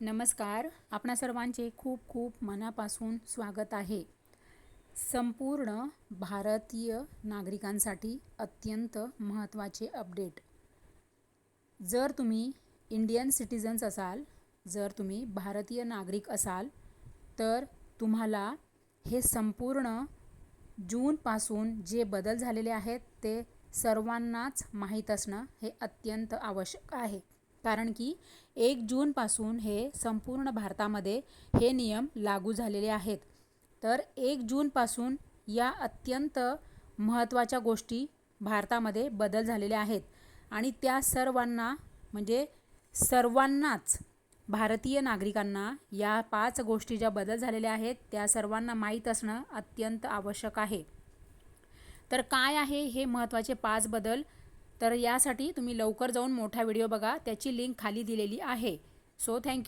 नमस्कार. आपणा सर्वांचे खूप खूप मनापासून स्वागत आहे. संपूर्ण भारतीय नागरिकांसाठी अत्यंत महत्त्वाचे अपडेट. जर तुम्ही इंडियन सिटिझन्स असाल जर तुम्ही भारतीय नागरिक असाल तर तुम्हाला हे संपूर्ण जूनपासून जे बदल झालेले आहेत ते सर्वांनाच माहीत असणं हे अत्यंत आवश्यक आहे. कारण की एक जूनपासून हे संपूर्ण भारतामध्ये हे नियम लागू झालेले आहेत. तर एक जूनपासून या अत्यंत महत्त्वाच्या गोष्टी भारतामध्ये बदल झालेल्या आहेत. आणि त्या सर्वांना म्हणजे सर्वांनाच भारतीय नागरिकांना या पाच गोष्टी ज्या बदल झालेल्या आहेत त्या सर्वांना माहीत असणं अत्यंत आवश्यक आहे. तर काय आहे हे महत्त्वाचे पाच बदल? तर यासाठी तुम्ही लवकर जाऊन मोठा व्हिडिओ बघा त्याची लिंक खाली दिलेली आहे. So thank you